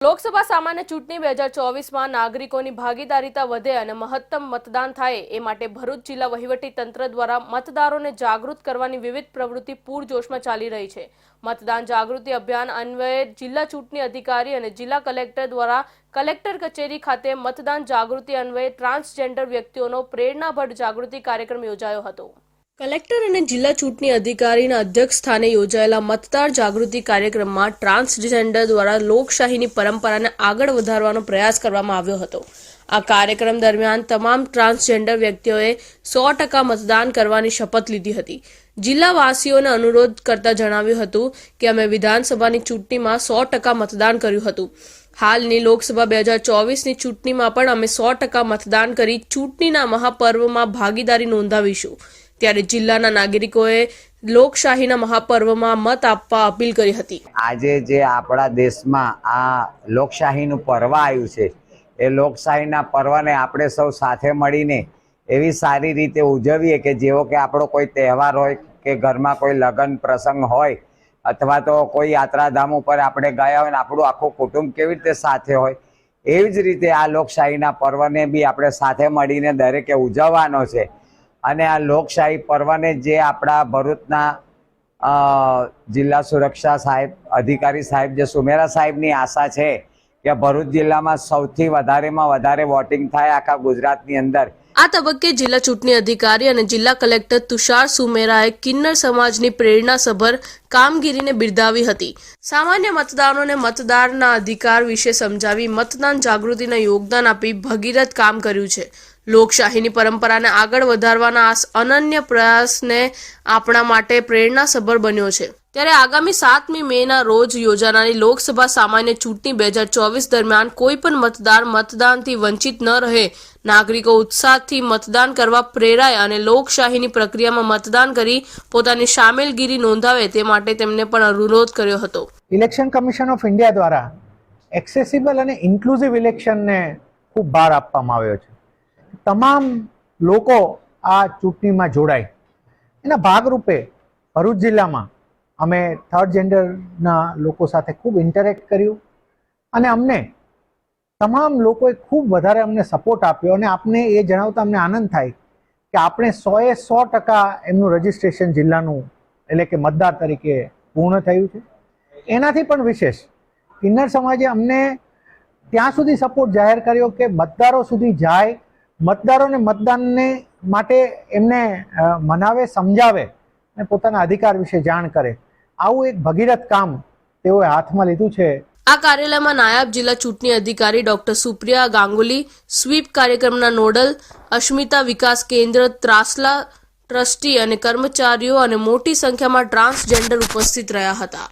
લોકસભા સામાન્ય ચૂંટણી બે હજાર ચોવીસમાં નાગરિકોની ભાગીદારીતા વધે અને મહત્તમ મતદાન થાય એ માટે ભરૂચ જિલ્લા વહીવટી તંત્ર દ્વારા મતદારોને જાગૃત કરવાની વિવિધ પ્રવૃત્તિ પૂરજોશમાં ચાલી રહી છે. મતદાન જાગૃતિ અભિયાન અન્વયે જિલ્લા ચૂંટણી અધિકારી અને જિલ્લા કલેક્ટર દ્વારા કલેક્ટર કચેરી ખાતે મતદાન જાગૃતિ અન્વયે ટ્રાન્સજેન્ડર વ્યક્તિઓનો પ્રેરણાભર જાગૃતિ કાર્યક્રમ યોજાયો હતો. કલેક્ટર અને જિલ્લા ચૂંટણી અધિકારીના અધ્યક્ષ સ્થાને યોજાયેલા મતદાર જાગૃતિ કાર્યક્રમમાં ટ્રાન્સજેન્ડર દ્વારા લોકશાહીની પરંપરાને આગળ વધારવાનો પ્રયાસ કરવામાં આવ્યો હતો. આ કાર્યક્રમ દરમિયાન તમામ ટ્રાન્સજેન્ડર વ્યક્તિઓએ સો ટકા મતદાન કરવાની શપથ લીધી હતી. જિલ્લાવાસીઓને અનુરોધ કરતા જણાવ્યું હતું કે અમે વિધાનસભાની ચૂંટણીમાં સો ટકા મતદાન કર્યું હતું. હાલની લોકસભા બે હજાર ચોવીસની ચૂંટણીમાં પણ અમે સો ટકા મતદાન કરી ચૂંટણીના મહાપર્વમાં ભાગીદારી નોંધાવીશું. ત્યારે જિલ્લાના નાગરિકોએ લોકશાહીના મહાપર્વમાં મત આપવા અપીલ કરી હતી. આજે જે આપણા દેશમાં આ લોકશાહીનું પર્વ આવ્યું છે, એ લોકશાહીના પર્વને આપણે સૌ સાથે મળીને એવી સારી રીતે ઉજવીએ કે જેવો કે આપણો કોઈ તહેવાર હોય કે ઘરમાં કોઈ લગ્ન પ્રસંગ હોય અથવા તો કોઈ યાત્રાધામ ઉપર આપણે ગયા હોય ને આપણું આખું કુટુંબ કેવી રીતે સાથે હોય, એવી જ રીતે આ લોકશાહીના પર્વને બી આપણે સાથે મળીને દરેકે ઉજવવાનો છે. અને આ લોકશાહી પર્વને જે આપણા ભરૂચના જિલ્લા સુરક્ષા સાહેબ, અધિકારી સાહેબ જે સુમેરા સાહેબની આશા છે કે ભરૂચ જિલ્લામાં સૌથી વધારેમાં વધારે વોટિંગ થાય આખા ગુજરાતની અંદર આ તબક્કે જિલ્લા ચૂંટણી અધિકારી અને જિલ્લા કલેક્ટર તુષાર સુમેરાએ કિન્નર સમાજની પ્રેરણાસભર કામગીરીને બિરદાવી હતી. સામાન્ય મતદારોને મતદારના અધિકાર વિશે સમજાવી મતદાન જાગૃતિના યોગદાન આપી ભગીરથ કામ કર્યું છે. લોકશાહીની પરંપરાને આગળ વધારવાના આ અનન્ય પ્રયાસને આપણા માટે પ્રેરણાસભર બન્યો છે. ત્યારે આગામી સાતમી મેના રોજ યોજાનારી લોકસભા સામાન્ય ચૂંટણી બે હજાર ચોવીસ દરમિયાન કોઈ પણ મતદાર મતદાનથી વંચિત ન રહે નાગરિકો ઉત્સાહથી મતદાન કરવા પ્રેરાય અને લોકશાહીની પ્રક્રિયામાં મતદાન કરી પોતાની સામેલગીરી નોંધાવે તે માટે તેમને પણ અનુરોધ કર્યો હતો. ઇલેક્શન કમિશન ઓફ ઇન્ડિયા દ્વારા એક્સેસિબલ અને ઇન્ક્લુઝિવ ઇલેક્શનને ખૂબ ભાર આપવામાં આવ્યો છે. તમામ લોકો આ ચૂંટણીમાં જોડાય. એના ભાગરૂપે ભરૂચ જિલ્લામાં અમે થર્ડ જેન્ડરના લોકો સાથે ખૂબ ઇન્ટરેક્ટ કર્યું અને અમને તમામ લોકોએ ખૂબ વધારે અમને સપોર્ટ આપ્યો અને આપને એ જણાવતા અમને આનંદ થાય કે આપણે સોએ સો ટકા એમનું રજિસ્ટ્રેશન જિલ્લાનું એટલે કે મતદાર તરીકે પૂર્ણ થયું છે. એનાથી પણ વિશેષ, કિન્નર સમાજે અમને ત્યાં સુધી સપોર્ટ જાહેર કર્યો કે મતદારો સુધી જાય મતદારોને મતદાનને માટે એમને મનાવે, સમજાવે અને પોતાના અધિકાર વિશે જાણ કરે. આવું એક ભગીરથ કામ તેઓએ હાથમાં લીધું છે. આ કાર્યાલયમાં નાયબ જિલ્લા ચૂંટણી અધિકારી ડોક્ટર સુપ્રિયા ગાંગુલી, સ્વીપ કાર્યક્રમના નોડલ અસ્મિતા વિકાસ કેન્દ્ર, ત્રાસલા ટ્રસ્ટી અને કર્મચારીઓ અને મોટી સંખ્યામાં ટ્રાન્સજેન્ડર ઉપસ્થિત રહ્યા હતા.